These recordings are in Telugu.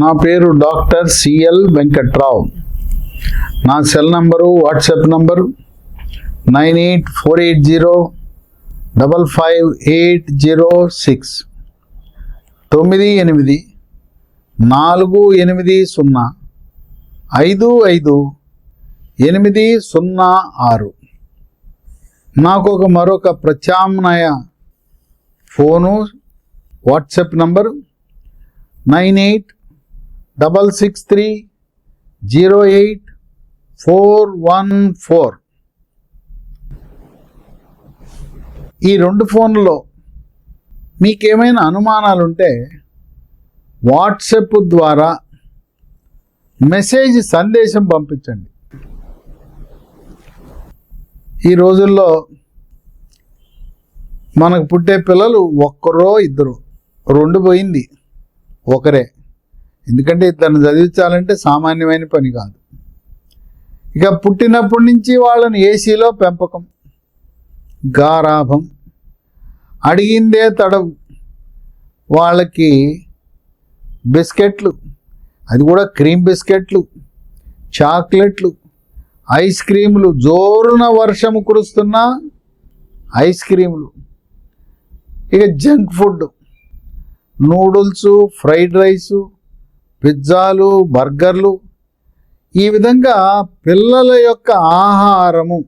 నా పేరు డాక్టర్ సిఎల్ వెంకట్రావు. నా cell number WhatsApp number nine eight four eight zero double five eight zero six. తొమ్మిది ఎనిమిది నాలుగు ఎనిమిది సున్నా ఐదు ఐదు ఎనిమిది సున్నా ఆరు. నాకు ఒక మరొక ప్రత్యామ్నాయ phone WhatsApp number nine eight double six three zero eight four one four. ఈ రెండు ఫోన్లో మీకేమైనా అనుమానాలు ఉంటే ద్వారా మెసేజ్ సందేశం పంపించండి. ఈ రోజుల్లో మనకు పుట్టే పిల్లలు ఒక్కరో ఇద్దరు రెండు పోయింది ఒకరే. ఎందుకంటే ఇతను చదివించాలంటే సామాన్యమైన పని కాదు. ఇక పుట్టినప్పటి నుంచి వాళ్ళని ఏసీలో పెంపకం గారాభం అడిగిందే తడవు. వాళ్ళకి బిస్కెట్లు అది కూడా క్రీమ్ బిస్కెట్లు చాక్లెట్లు ఐస్ క్రీములు జోరున వర్షం కురుస్తున్న ఐస్ క్రీములు. ఇక junk food noodles fried rice పిజ్జాలు బర్గర్లు. ఈ విధంగా పిల్లల యొక్క ఆహారము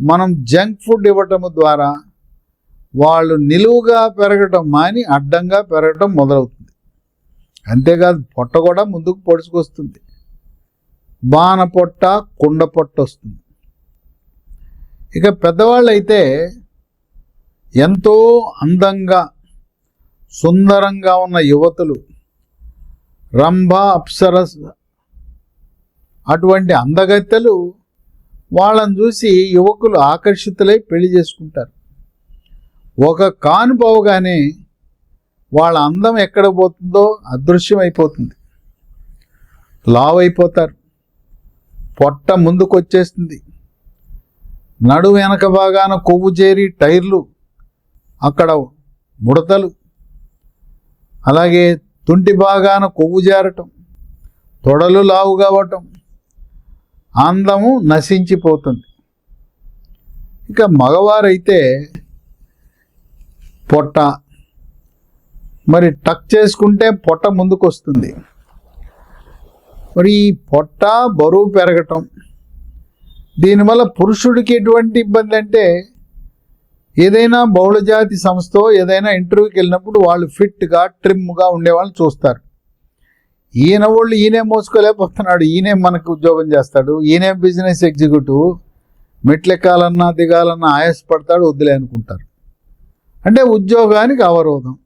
మనం జంక్ ఫుడ్ ఇవ్వటం ద్వారా వాళ్ళు నిలువుగా పెరగటం మాని అడ్డంగా పెరగటం మొదలవుతుంది. అంతేకాదు పొట్ట కూడా ముందుకు పొడుచుకొస్తుంది. బాన పొట్ట కుండ పొట్ట వస్తుంది. ఇక పెద్దవాళ్ళు అయితే ఎంతో అందంగా సుందరంగా ఉన్న యువతులు రంభ అప్సరస్ అటువంటి అందగత్తెలు వాళ్ళని చూసి యువకులు ఆకర్షితులై పెళ్ళి చేసుకుంటారు. ఒక కానుపోవగానే వాళ్ళ అందం ఎక్కడ పోతుందో అదృశ్యం అయిపోతుంది లావ్ అయిపోతారు పొట్ట ముందుకొచ్చేస్తుంది. నడు వెనక భాగాన కొవ్వు చేరి టైర్లు అక్కడ ముడతలు. అలాగే తుంటి భాగాన కొవ్వు చేరటం తొడలు లావు కావటం అందము నశించిపోతుంది. ఇక మగవారైతే పొట్ట మరి టక్ చేసుకుంటే పొట్ట ముందుకు వస్తుంది మరి ఈ పొట్ట బరువు పెరగటం దీనివల్ల పురుషుడికి ఎటువంటి ఇబ్బంది అంటే ఏదైనా బహుళజాతి సంస్థ ఏదైనా ఇంటర్వ్యూకి వెళ్ళినప్పుడు వాళ్ళు ఫిట్గా ట్రిమ్గా ఉండేవాళ్ళని చూస్తారు. ఈయన వాళ్ళు ఈయనే మోసుకోలేకపోతున్నాడు ఈయనే మనకు ఉద్యోగం చేస్తాడు ఈయనే బిజినెస్ ఎగ్జిక్యూటివ్ మెట్లెక్కాలన్నా దిగాలన్నా ఆయాసపడతాడు వద్దులే అనుకుంటారు. అంటే ఉద్యోగానికి అవరోధం.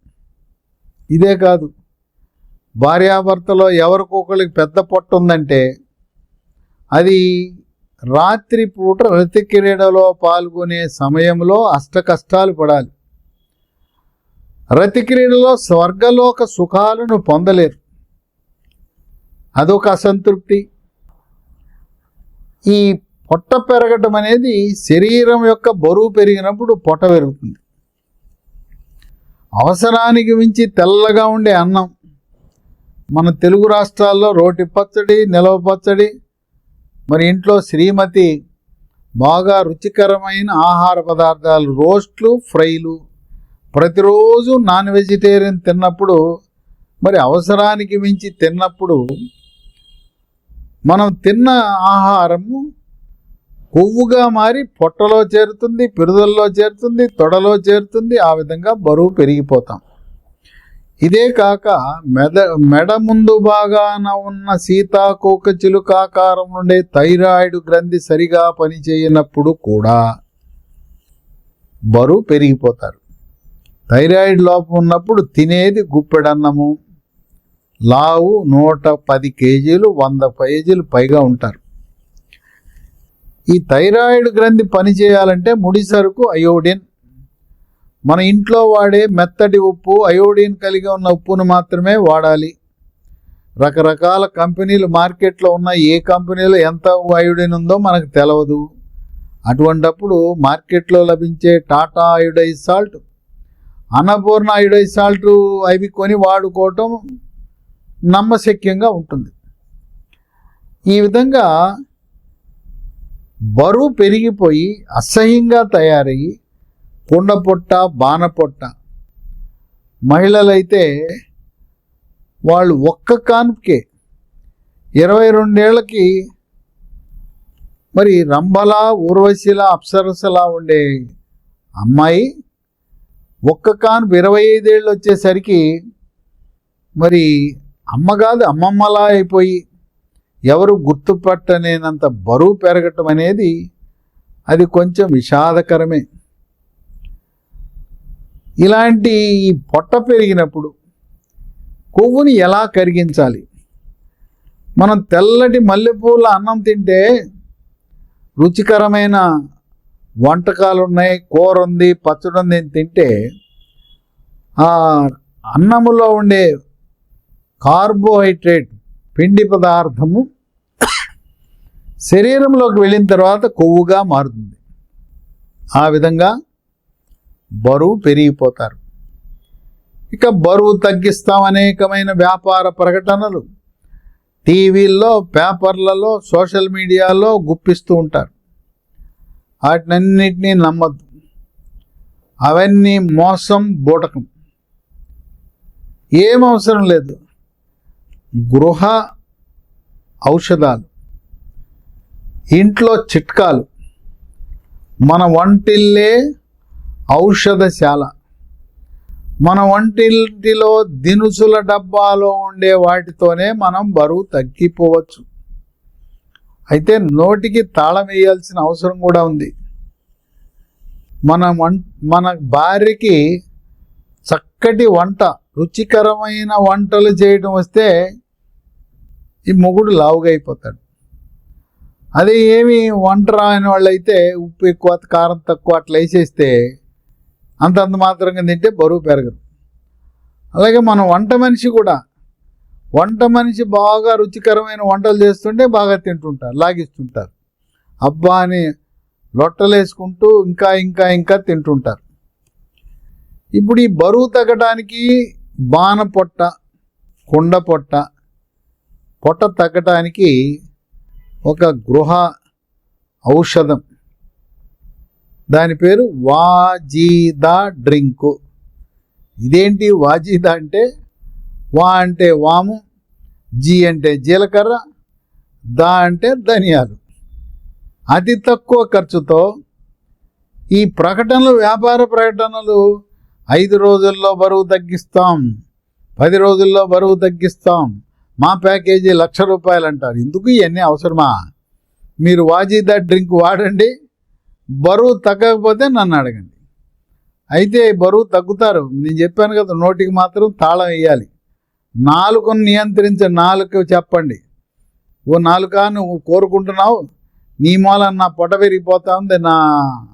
ఇదే కాదు. భార్యాభర్తలో ఎవరికొకరికి పెద్ద పొట్టు ఉందంటే అది రాత్రి పూట రతి క్రీడలో పాల్గొనే సమయంలో అష్టకష్టాలు పడాలి. రతి క్రీడలో స్వర్గలోక సుఖాలను పొందలేరు. అదొక అసంతృప్తి. ఈ పొట్ట పెరగటం అనేది శరీరం యొక్క బరువు పెరిగినప్పుడు పొట్ట పెరుగుతుంది. అవసరానికి మించి తెల్లగా ఉండే అన్నం. మన తెలుగు రాష్ట్రాల్లో రోటి పచ్చడి నిలవ పచ్చడి మరి ఇంట్లో శ్రీమతి బాగా రుచికరమైన ఆహార పదార్థాలు రోస్ట్లు ఫ్రైలు ప్రతిరోజు నాన్ వెజిటేరియన్ తిన్నప్పుడు మరి అవసరానికి మించి తిన్నప్పుడు మనం తిన్న ఆహారము కొవ్వుగా మారి పొట్టలో చేరుతుంది పిరుదల్లో చేరుతుంది తొడలో చేరుతుంది ఆ విధంగా బరువు పెరిగిపోతాం. ఇదే కాక మెద మెడ ముందు భాగాన ఉన్న సీతాకోక చిలుకాకారం నుండే థైరాయిడ్ గ్రంథి సరిగా పనిచేయనప్పుడు కూడా బరువు పెరిగిపోతారు. థైరాయిడ్ లోపం ఉన్నప్పుడు తినేది గుప్పెడన్నము. లావు నూట పది కేజీలు వంద కేజీలు పైగా ఉంటారు. ఈ థైరాయిడ్ గ్రంథి పనిచేయాలంటే ముడి సరుకు అయోడిన్ మన ఇంట్లో వాడే మెత్తటి ఉప్పు అయోడిన్ కలిగి ఉన్న ఉప్పును మాత్రమే వాడాలి. రకరకాల కంపెనీలు మార్కెట్లో ఉన్న ఏ కంపెనీలో ఎంత అయోడిన్ ఉందో మనకు తెలవదు. అటువంటప్పుడు మార్కెట్లో లభించే Tata iodised salt Annapurna iodised salt అవి కొని వాడుకోవటం నమ్మశక్యంగా ఉంటుంది. ఈ విధంగా బరువు పెరిగిపోయి అసహ్యంగా తయారయ్యి కుండ పొట్ట బాణ పొట్ట మహిళలైతే వాళ్ళు ఒక్క కాన్పుకే ఇరవై రెండేళ్ళకి మరి రంభలా ఊర్వశిలా అప్సరసలా ఉండే అమ్మాయి ఒక్క కాన్పు ఇరవై ఐదేళ్ళు వచ్చేసరికి మరి అమ్మ కాదు అమ్మమ్మలా అయిపోయి ఎవరు గుర్తుపట్టలేనంత బరువు పెరగటం అనేది అది కొంచెం విషాదకరమే. ఇలాంటి ఈ పొట్ట పెరిగినప్పుడు కొవ్వుని ఎలా కరిగించాలి? మనం తెల్లటి మల్లెపూల అన్నం తింటే రుచికరమైన వంటకాలు ఉన్నాయి కూర ఉంది పచ్చడి ఉంది తింటే ఆ అన్నములో ఉండే కార్బోహైడ్రేట్ పిండి పదార్థము శరీరంలోకి వెళ్ళిన తర్వాత కొవ్వుగా మారుతుంది. ఆ విధంగా బరువు పెరిగిపోతారు. ఇక బరువు తగ్గిస్తాం అనేకమైన వ్యాపార ప్రకటనలు. టీవీల్లో పేపర్లలో సోషల్ మీడియాలో గుప్పిస్తూ ఉంటారు. వాటినన్నిటినీ నమ్మద్దు. అవన్నీ మోసం బూటకం. ఏం అవసరం లేదు. గృహ ఔషధాలు. ఇంట్లో చిట్కాలు. మన వంటిల్లే ఔషధశాల. మన వంటింటిలో దినుసుల డబ్బాలో ఉండే వాటితోనే మనం బరువు తగ్గిపోవచ్చు. అయితే నోటికి తాళం వేయాల్సిన అవసరం కూడా ఉంది. మన వం మన భార్యకి చక్కటి వంట రుచికరమైన వంటలు చేయడం వస్తే ఈ మొగుడు లావుగా అయిపోతాడు అదే ఏమి వంట రాని వాళ్ళైతే ఉప్పు ఎక్కువ కారం తక్కువ అట్లా వేసేస్తే అంతంత మాత్రంగా తింటే బరువు పెరగదు. అలాగే మన వంట మనిషి కూడా వంట మనిషి బాగా రుచికరమైన వంటలు చేస్తుంటే బాగా తింటుంటారు లాగిస్తుంటారు. అబ్బా అని లొట్టలేసుకుంటూ ఇంకా ఇంకా ఇంకా తింటుంటారు. ఇప్పుడు ఈ బరువు తగ్గడానికి బాణ పొట్ట కుండ పొట్ట పొట్ట తగ్గటానికి ఒక గృహ ఔషధం. దాని పేరు వాజీదా డ్రింకు. ఇదేంటి వాజీదా అంటే? వా అంటే వాము జీ అంటే జీలకర్ర దా అంటే ధనియాలు. అతి తక్కువ ఖర్చుతో ఈ ప్రకటనలు వ్యాపార ప్రకటనలు ఐదు రోజుల్లో బరువు తగ్గిస్తాం పది రోజుల్లో బరువు తగ్గిస్తాం మా ప్యాకేజీ లక్ష రూపాయలు అంటారు ఎందుకు ఇవన్నీ అవసరమా? మీరు వాజీదా డ్రింక్ వాడండి బరువు తగ్గకపోతే నన్ను అడగండి. అయితే బరువు తగ్గుతారు. నేను చెప్పాను కదా నోటికి మాత్రం తాళం వేయాలి. నాలుకను నియంత్రించే నాలుక చెప్పండి. ఓ నాలుక నువ్వు కోరుకుంటున్నావు నీ మూలన నా పొట పెరిగిపోతా ఉంది నా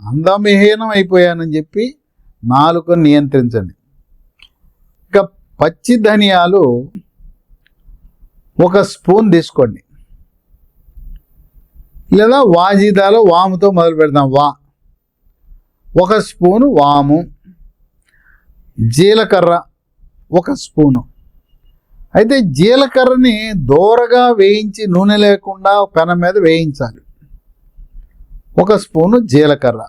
అందమిహీనం అయిపోయానని చెప్పి నాలుకను నియంత్రించండి. ఇక పచ్చి ధనియాలు ఒక స్పూన్ తీసుకోండి. లేదా వాజీదాలో వాముతో మొదలు పెడదాం. వా. ఒక స్పూను వాము. జీలకర్ర ఒక స్పూను. అయితే జీలకర్రని దూరగా వేయించి నూనె లేకుండా పెనం మీద వేయించాలి. ఒక స్పూను జీలకర్ర.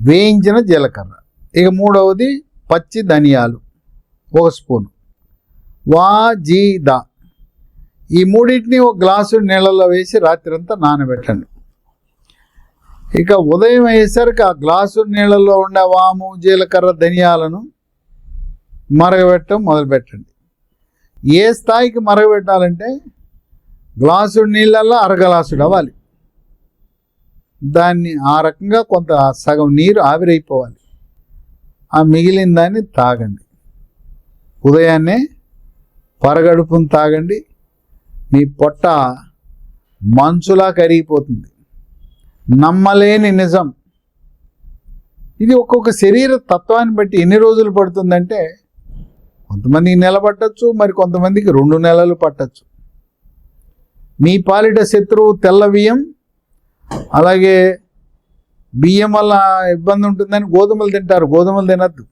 వేయించిన జీలకర్ర. ఇక మూడవది పచ్చి ధనియాలు. ఒక స్పూను. వాజీదా ఈ మూడింటిని ఒక గ్లాసు నీళ్ళలో వేసి రాత్రంతా నానబెట్టండి. ఇక ఉదయం అయ్యేసరికి ఆ గ్లాసు నీళ్ళలో ఉండే వాము జీలకర్ర ధనియాలను మరగబెట్టడం మొదలుపెట్టండి. ఏ స్థాయికి మరగబెట్టాలంటే గ్లాసు నీళ్ళల్లో అర గ్లాసుడు అవ్వాలి. దాన్ని ఆ రకంగా కొంత సగం నీరు ఆవిరైపోవాలి. ఆ మిగిలిన దాన్ని తాగండి. ఉదయాన్నే పరగడుపును తాగండి. మీ పొట్ట మంచులా కరిగిపోతుంది. నమ్మలేని నిజం. ఇది ఒక్కొక్క శరీర తత్వాన్ని బట్టి ఎన్ని రోజులు పడుతుందంటే కొంతమంది నెల పట్టచ్చు మరి కొంతమందికి రెండు నెలలు పట్టచ్చు. మీ పాలిట శత్రువు తెల్ల బియ్యం అలాగే బియ్యం వల్ల ఇబ్బంది ఉంటుందని గోధుమలు తింటారు గోధుమలు తినద్దు.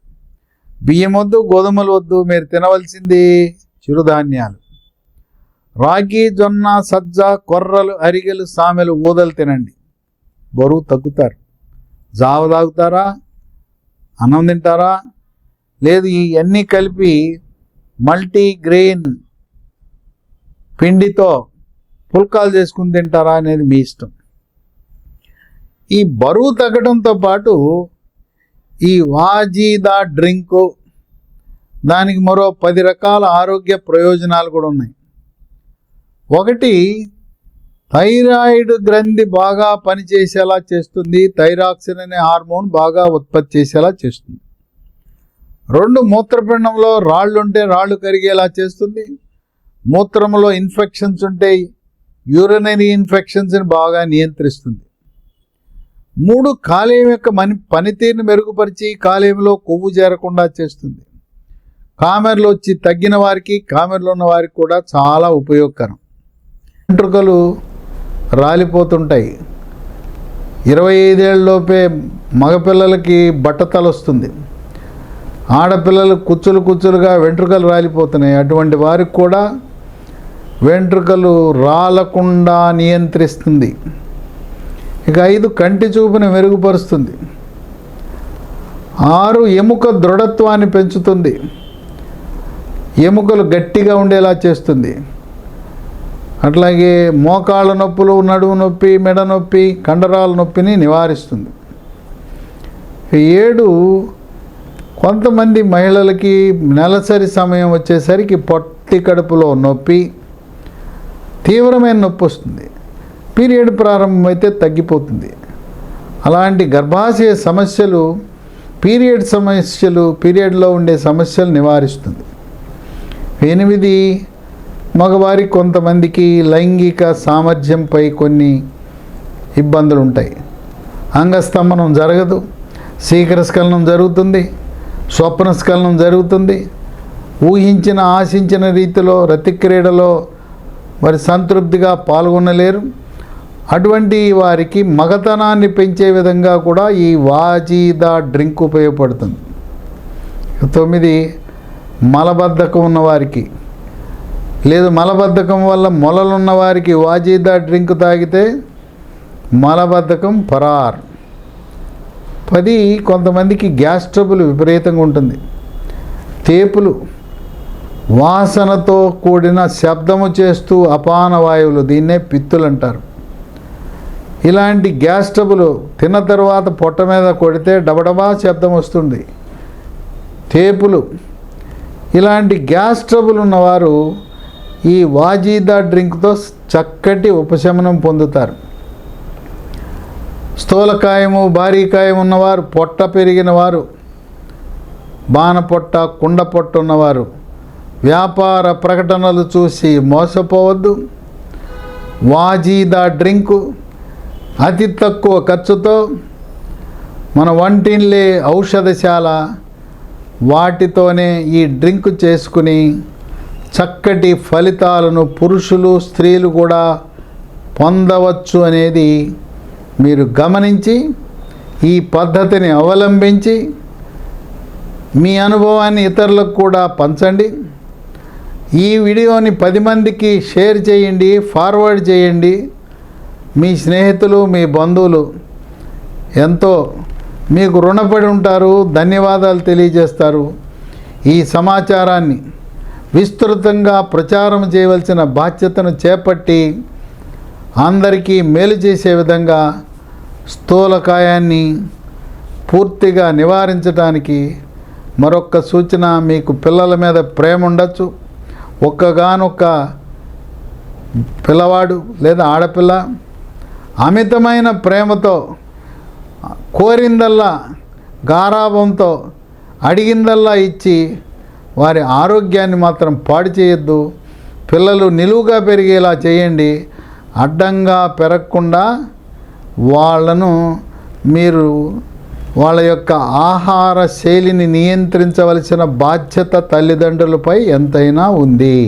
బియ్యం వద్దు గోధుమలు వద్దు మీరు తినవలసింది చిరుధాన్యాలు. రాగి జొన్న సజ్జ కొర్రలు అరిగెలు సామెలు ఊదలు తినండి. బరువు తగ్గుతారు. జావ తాగుతారా? అన్నం తింటారా? లేదు ఇవన్నీ కలిపి మల్టీ గ్రెయిన్ పిండితో పుల్కాలు చేసుకుని తింటారా అనేది మీ ఇష్టం. ఈ బరువు తగ్గడంతో పాటు ఈ వాజీదా డ్రింకు దానికి మరో పది రకాల ఆరోగ్య ప్రయోజనాలు కూడా ఉన్నాయి. ఒకటి థైరాయిడ్ గ్రంథి బాగా పనిచేసేలా చేస్తుంది. థైరాక్సిన్ అనే హార్మోన్ బాగా ఉత్పత్తి చేసేలా చేస్తుంది. రెండు మూత్రపిండంలో రాళ్ళు ఉంటే రాళ్ళు కరిగేలా చేస్తుంది. మూత్రంలో ఇన్ఫెక్షన్స్ ఉంటే యూరినరీ ఇన్ఫెక్షన్స్ని బాగా నియంత్రిస్తుంది. మూడు కాలేయం యొక్క మని పనితీరుని మెరుగుపరిచి కాలేయంలో కొవ్వు చేరకుండా చేస్తుంది. కామెర్లు వచ్చి తగ్గిన వారికి కామెర్లు ఉన్న వారికి కూడా చాలా ఉపయోగకరం. వెంట్రుకలు రాలిపోతుంటాయి. ఇరవై ఐదేళ్ళలోపే మగపిల్లలకి బట్టతల వస్తుంది ఆడపిల్లలు కుచ్చులు కుచ్చులుగా వెంట్రుకలు రాలిపోతున్నాయి. అటువంటి వారికి కూడా వెంట్రుకలు రాలకుండా నియంత్రిస్తుంది. ఇక ఐదు కంటి చూపును మెరుగుపరుస్తుంది. ఆరు ఎముక దృఢత్వాన్ని పెంచుతుంది. ఎముకలు గట్టిగా ఉండేలా చేస్తుంది. అట్లాగే మోకాళ్ళ నొప్పులు నడుము నొప్పి మెడ నొప్పి కండరాల నొప్పిని నివారిస్తుంది. ఏడు కొంతమంది మహిళలకి నెలసరి సమయం వచ్చేసరికి పొట్టి కడుపులో నొప్పి తీవ్రమైన నొప్పి వస్తుంది. పీరియడ్ ప్రారంభమైతే తగ్గిపోతుంది. అలాంటి గర్భాశయ సమస్యలు పీరియడ్ సమస్యలు పీరియడ్లో ఉండే సమస్యలు నివారిస్తుంది. ఎనిమిది మగవారికి కొంతమందికి లైంగిక సామర్థ్యంపై కొన్ని ఇబ్బందులు ఉంటాయి అంగస్తంభనం జరగదు శీఘ్రస్ఖలనం జరుగుతుంది స్వప్నస్ఖలనం జరుగుతుంది ఊహించిన ఆశించిన రీతిలో రతిక్రీడలో మరి సంతృప్తిగా పాల్గొనలేరు. అటువంటి వారికి మగతనాన్ని పెంచే విధంగా కూడా ఈ వాజీదా డ్రింక్ ఉపయోగపడుతుంది. తొమ్మిది మలబద్ధకం ఉన్నవారికి లేదు మలబద్ధకం వల్ల మొలలున్న వారికి వాజీదా డ్రింక్ తాగితే మలబద్ధకం పరార్. పది కొంతమందికి గ్యాస్ ట్రబుల్ విపరీతంగా ఉంటుంది. తేపులు వాసనతో కూడిన శబ్దము చేస్తూ అపాన వాయువులు దీన్నే పిత్తులు అంటారు. ఇలాంటి గ్యాస్ ట్రబుల్ తిన్న తర్వాత పొట్ట మీద కొడితే డబడబా శబ్దం వస్తుంది. తేపులు ఇలాంటి గ్యాస్ ట్రబుల్ ఉన్నవారు ఈ వాజీదా డ్రింక్తో చక్కటి ఉపశమనం పొందుతారు. స్థూలకాయము భారీకాయం ఉన్నవారు పొట్ట పెరిగిన వారు బాణ పొట్ట కుండ పొట్ట ఉన్నవారు వ్యాపార ప్రకటనలు చూసి మోసపోవద్దు. వాజీదా డ్రింకు అతి తక్కువ ఖర్చుతో మన వంటిల్లే ఔషధశాల వాటితోనే ఈ డ్రింక్ చేసుకుని చక్కటి ఫలితాలను పురుషులు స్త్రీలు కూడా పొందవచ్చు అనేది మీరు గమనించి ఈ పద్ధతిని అవలంబించి మీ అనుభవాన్ని ఇతరులకు కూడా పంచండి. ఈ వీడియోని పది మందికి షేర్ చేయండి ఫార్వర్డ్ చేయండి. మీ స్నేహితులు మీ బంధువులు ఎంతో మీకు రుణపడి ఉంటారు ధన్యవాదాలు తెలియజేస్తారు. ఈ సమాచారాన్ని విస్తృతంగా ప్రచారం చేయవలసిన బాధ్యతను చేపట్టి అందరికీ మేలు చేసే విధంగా స్థూలకాయాన్ని పూర్తిగా నివారించడానికి మరొక సూచన మీకు పిల్లల మీద ప్రేమ ఉండొచ్చు. ఒక్కగానొక్క పిల్లవాడు లేదా ఆడపిల్ల అమితమైన ప్రేమతో కోరిందల్లా గారాభంతో అడిగిందల్లా ఇచ్చి వారి ఆరోగ్యాన్ని మాత్రం పాడు చేయొద్దు. పిల్లలు నిలువుగా పెరిగేలా చేయండి. అడ్డంగా పెరగకుండా వాళ్ళను మీరు వాళ్ళ యొక్క ఆహార శైలిని నియంత్రించవలసిన బాధ్యత తల్లిదండ్రులపై ఎంతైనా ఉంది.